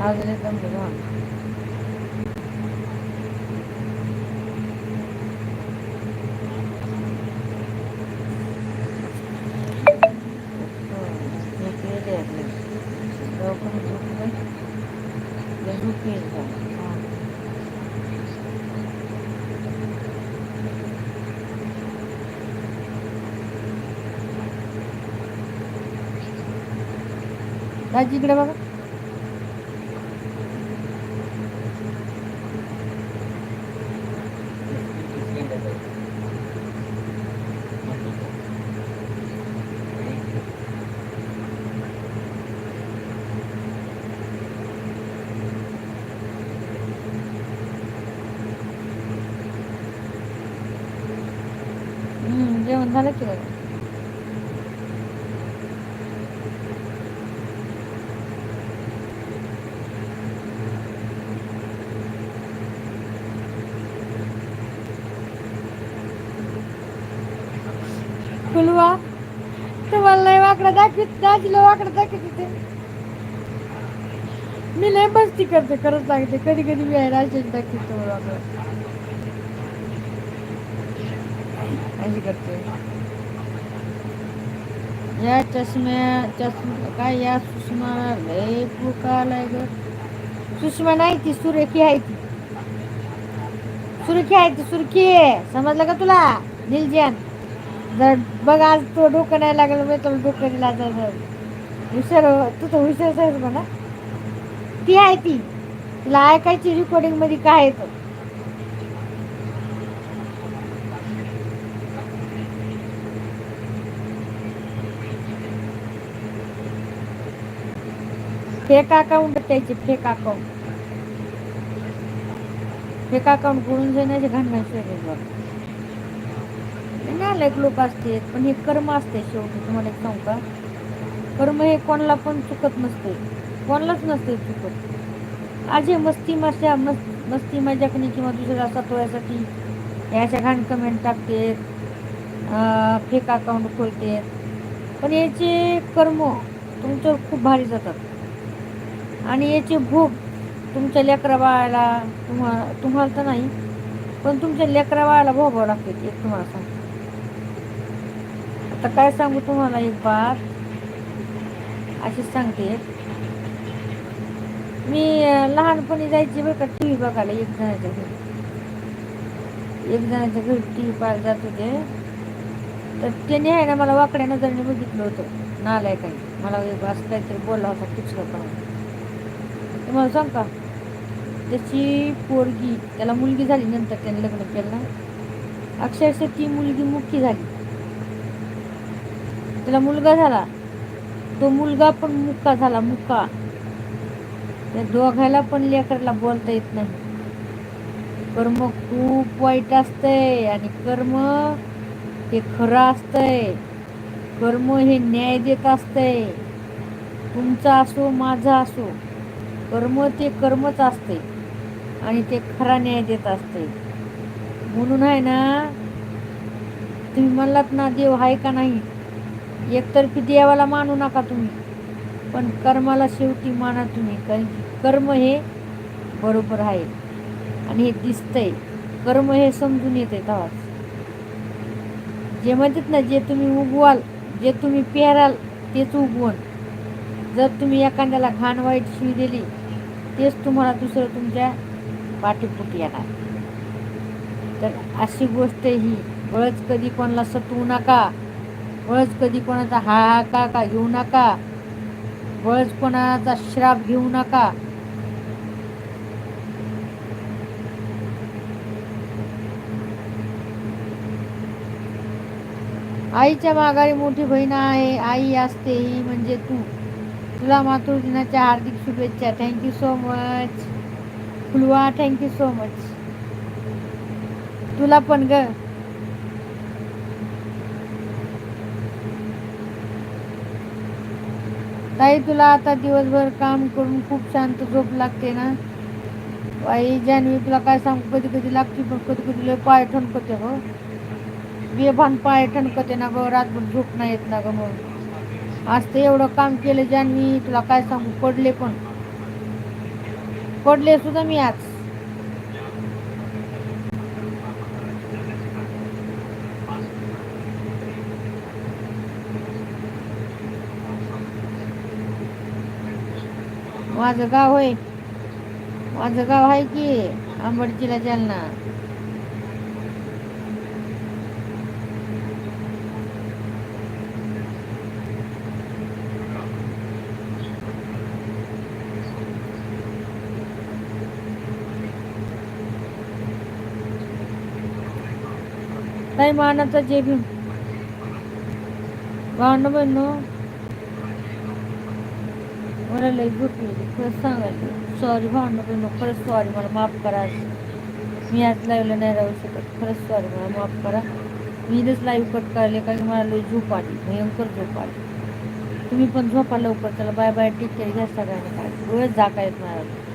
आज लय दमले भावा हो, झोप येते यातले. दवाखान्यात झोपले. लय झोप येते त्याला. हा. दाजी इकडे बघा जेवण झालं की बघा फुलवा तुम्हाला लय वाकडं दाखवित दाजीला वाकडं दाखवित ते मी लय मस्ती करते खरंच लागते कधी कधी मी आहे राजेश तुम्हाला वाकडं. अशी करते या चष्म्या चष्मा काय या सुषमा लय पुका आलाय ग सुषमा नाही ती सुरेखी आहे ती सुरखी आहे ती सुरखी आहे समजलं का तुला? निलजन जर बघ आज तो डोकं नाही लागलं मी तुला डोकं दिला जर हुशार तू तर हुशार आहेस म्हणा ती आहे ती तुला ऐकायची रेकॉर्डिंगमध्ये काय येतं फेक अकाउंट त्याचे फेक अकाउंट फेक अकाउंट करून जाण्याचे घाण नालायक लोक असते पण हे कर्म असते शेवटी तुम्हाला एक सांगू का? कर्म हे कोणाला पण चुकत नसते. कोणालाच नसते चुकत. आज हे मस्ती मस्त्या मस्त मस्ती माझ्याकडे किंवा दुसऱ्या सतवयासाठी. याच्या घाण कमेंट टाकते. फेक अकाउंट खोलते. पण याचे कर्म तुमच्यावर खूप भारी जातात. आणि याची भूक तुमच्या लेकरा बाळाला तुम्हाला तुम्हाला तर नाही पण तुमच्या लेकरा बाळाला भोगावं लागते एक तुम्हाला सांगते. आता काय सांगू तुम्हाला एक बात? अशीच सांगते. मी लहानपणी जायची बरं का टी व्ही बघायला एक जणाच्या घरी. एक जणाच्या घरी टी व्ही पाहायला जात होते. तर त्याने आहे ना मला वाकड्या नजरेने बघितलं होतं. नालायकाने. मला एक असं काहीतरी बोलला होता पण तुम्हाला सांग का? त्याची पोरगी त्याला मुलगी झाली नंतर त्याने लग्न केलं ना? अक्षरशः ती मुलगी मुख्य झाली. त्याला मुलगा झाला. तो मुलगा पण मुक्का झाला मुक्का. त्या दोघायला पण लेकरला बोलता येत नाही. कर्म खूप वाईट असतंय आणि कर्म हे खरं असतंय. कर्म हे न्याय देत असतंय. तुमचा असो माझा असो. कर्म ते कर्मच असते. आणि ते खरा न्याय देत असते. म्हणून आहे ना तुम्ही म्हणलात ना देव आहे का नाही? एकतर्फी देवाला मानू नका तुम्ही. पण कर्माला शेवटी माना तुम्ही कारण की कर्म हे बरोबर आहे. आणि हे दिसतंय. कर्म हे समजून येते तेव्हाच. जे म्हणतात ना जे तुम्ही उगवाल जे तुम्ही पेहराल तेच उगवण. जर तुम्ही एखाद्याला घाण वाईट शिवी दिली तेच तुम्हाला दुसरं तुमच्या पाठीपुटी येणार. तर अशी गोष्ट ही बळच कधी कोणाला सतवू नका. बळच कधी कोणाचा हा का का घेऊ नका. बळच कोणाचा श्राप घेऊ नका. आईच्या माघारी मोठी बहीण आहे आई असते ही म्हणजे तू. तुला मातृदिनाच्या हार्दिक शुभेच्छा. Thank you so much Phulwa thank you so much तुला पण ग. ताई तुला आता दिवसभर काम करून खूप शांत झोप लागते ना? बाई जान्हवी तुला काय सांगू कधी कधी लागते पण कधी कधी लय पाय ठणकते हो. बेभान पाय ठणकते ना ग रातभर झोप नाही येत ना ग मग. आज तर एवढं काम केलं ज्यांनी तुला काय सांगू? पडले पण. पडले सुद्धा मी आज. माझं गाव होय. माझं गाव आहे की आंबडचीला जालना. ताई मानाचा जे भीम भांडण बहिणू मला लई झोप येते खरंच सांगायचं सॉरी भांडण बहिणू खरंच सॉरी मला माफ करा. मी आज लाईव्हला नाही राहू शकत. खरंच सॉरी मला माफ करा. मी इथंच लाईव्ह कट करायला कारण मला लई झोप आली. भयंकर झोप आली. तुम्ही पण झोपा लवकर. चला बाय बाय टेक केअर घ्या सगळ्यांना. काय? रोज जागा येत मला